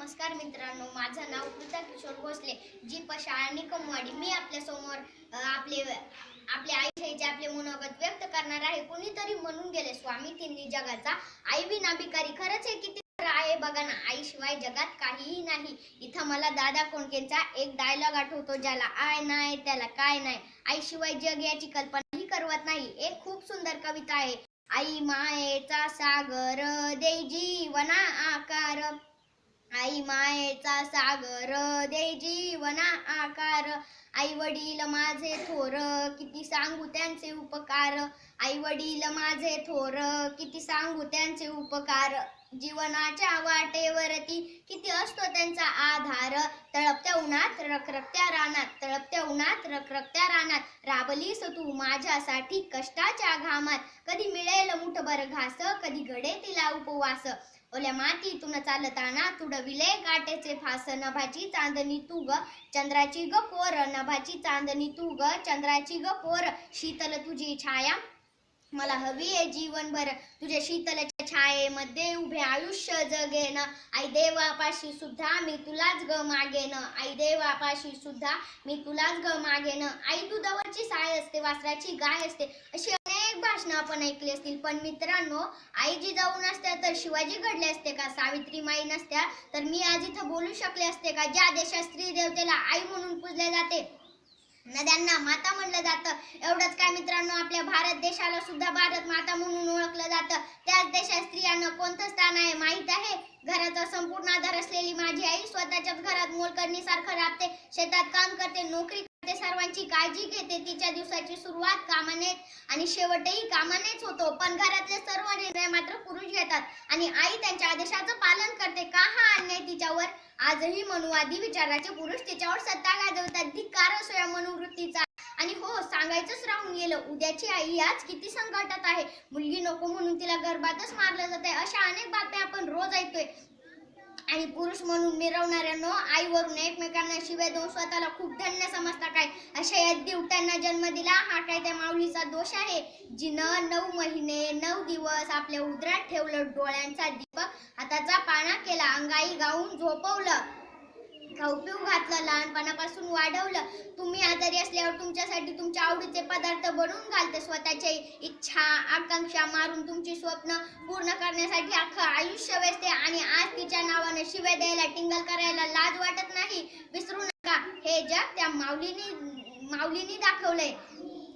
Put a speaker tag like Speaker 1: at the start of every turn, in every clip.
Speaker 1: नमस्कार मित्रांनो माझं नाव कृता किशोर भोसले. जी पशा आणि कमवाडी मी आपल्यासमोर आपले आपले आई आयुष्याचे आपले मनोगत व्यक्त करणार आहे कोणीतरी म्हणून गेले. स्वामी तिन्ही जगाचा आई विना भिकारी खरंच हे किती खरं आहे बघा ना. आईशिवाय जगात काहीही नाही. इथं मला दादा कोंडकेंचा एक डायलॉग आठवतो ज्याला आय नाही त्याला काय नाही. आईशिवाय जग याची कल्पनाही करवत नाही. एक खूप सुंदर कविता आहे. आई मायेचा सागर दे जीवना आकार. आई मायेचा सागर दे जीवना आकार. आई वडील माझे थोर किती सांगू त्यांचे उपकार. आई वडील माझे थोर किती सांगू त्यांचे उपकार. जीवनाच्या वाटेवरती किती असतो त्यांचा आधार. तळपत्या उन्हात रखरखत्या रानात तळपत्या उन्हात रखरखत्या रानात. राबलीस तू माझ्यासाठी कष्टाच्या घामात. कधी मिळेल मुठभर घास कधी घडे तिला उपवास. ओल्या मातीतून चालताना तुडविले काटेचे फास. नभाची चांदणी तू ग चंद्राची ग कोर. नभाची चांदणी तू ग चंद्राची ग कोर. शीतल तुझी छाया मला हवी आहे जीवनभर. तुझ्या शीतलच्या छायेमध्ये उभे आयुष्य जगेन. आई देवापाशी सुद्धा मी तुलाच ग मागेन. आई देवापाशी सुद्धा मी तुलाच ग मागेन. आई दुधावरची साय असते वासराची गाय असते. अशी अनेक भाषणं आपण ऐकली असतील. पण मित्रांनो आई जी जाऊ नसत्या तर शिवाजी घडले असते का? सावित्री माई नसत्या तर मी आज इथं बोलू शकले असते का? ज्या देशात स्त्री देवतेला आई म्हणून पूजले जाते नद्यांना माता म्हणलं जातं. एवढंच काय मित्रांनो आपल्या भारत देशाला सुद्धा भारत माता म्हणून ओळखलं जातं. त्याच देशात स्त्रियांना कोणतं स्थान आहे माहीत आहे? घराचा संपूर्ण आधार असलेली माझी आई स्वतःच्याच घरात मोलकरणीसारखं राबते. शेतात काम करते नोकरी ते सर्वांची काळजी घेते. तिच्या दिवसाची सुरुवात कामाने आणि शेवटही कामानेच होतो. पण घरातले सर्व निर्णय मात्र पुरुष घेतात आणि आई त्यांच्या आदेशाचं पालन करते. का हा अन्याय तिच्यावर? आजही मनुवादी विचाराचे पुरुष तिच्यावर सत्ता गाजवतात. धिक्कार असो या मनोवृत्तीचा. आणि हो सांगायचंच राहून गेलं. उद्याची आई आज किती संकटात आहे. मुलगी नको म्हणून तिला गर्भातच मारलं जात आहे अशा अनेक बातम्या आपण रोज ऐकतोय. आणि पुरुष म्हणून मिरवणाऱ्यांनो आईवरून एकमेकांना शिवाय देऊन स्वतःला खूप धन्य समजता काय? अशा या दिवट्यांना जन्म दिला. हा काय त्या माऊलीचा दोष आहे? जिनं नऊ महिने नऊ दिवस आपल्या उदरात ठेवलं डोळ्यांचा दीपक हाताचा पाना केला अंगाई गाऊन झोपवलं. खाऊ पिऊ घातलं लहानपणापासून वाढवलं? तुम्ही आजारी असल्यावर तुमच्यासाठी तुमच्या आवडीचे पदार्थ बनवून घालते. स्वतःच्या इच्छा आकांक्षा मारून तुमची स्वप्न पूर्ण करण्यासाठी अख्खं आयुष्य वेचते आणि आज तिच्या नावाने शिव्या द्यायला टिंगल करायला लाज वाटत नाही. विसरू नका. हे जग त्या माऊलीनी माऊलीनी दाखवलंय.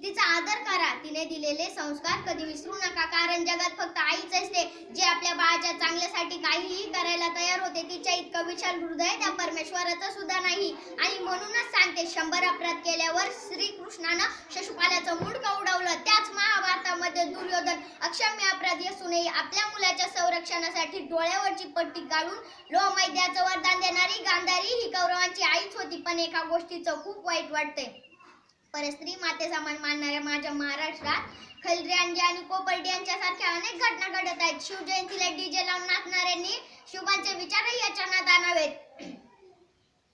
Speaker 1: तिचा आदर करा. तिने दिलेले संस्कार कधी विसरू नका. कारण जगात फक्त आईच असते जे आपल्या बाळाच्या चांगल्यासाठी काहीही करायला तयार होते तिच्या इतकं विशाल हृदय त्या परमेश्वराचं सुद्धा नाही. आणि म्हणूनच सांगते शंभर अपराध केल्यावर श्रीकृष्णानं शशुपालाचं मुडकं उडवलं. त्याच महाभारतामध्ये दुर्योधन अक्षम्य अपराधी असूनही आपल्या मुलाच्या संरक्षणासाठी डोळ्यावरची पट्टी काढून लोहमैद्याचं वरदान देणारी गांधारी ही कौरवांची आईच होती. पण एका गोष्टीचं खूप वाईट वाटते परस्त्री माते समान मानणाऱ्या माझ्या महाराष्ट्रात खलऱ्यांजी आणि कोपर्डी यांच्यासारख्या अनेक घटना घडत आहेत. शिवजयंतीला डीजे लावून नाचणाऱ्यांनी शिवांचे विचारही याच्या नादात आणावेत.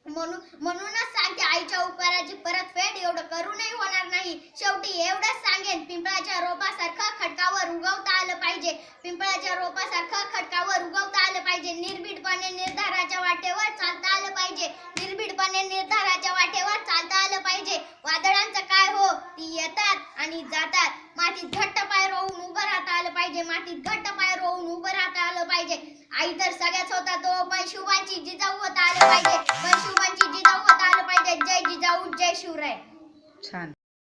Speaker 1: म्हणून म्हणूनच सांगते आईच्या उपकाराची परतफेड एवढं करूनही होणार नाही. शेवटी एवढंच सांगेन पिंपळाच्या रोपासारखं खडकावर उगवता आलं पाहिजे. पिंपळाच्या रोपासारखं खडकावर उगवता आलं पाहिजे. निर्भीडपणे निर्धाराच्या वाटेवर चालता आलं पाहिजे. निर्भीडपणे निर्धारा वाटेवर चालता आलं पाहिजे वादळांचं काय हो ती येतात आणि जातात. मातीत घट्ट पाय रोवून उभं राहता आलं पाहिजे. मातीत घट्ट पाय रोवून उभं राहता आलं पाहिजे. आई तर सगळ्याच होता तो पण शिवांची जिजाऊ होता आलं पाहिजे. पण शिवांची जिजाऊ होता आलं पाहिजे. जय जिजाऊ जय शिवराय.
Speaker 2: छान.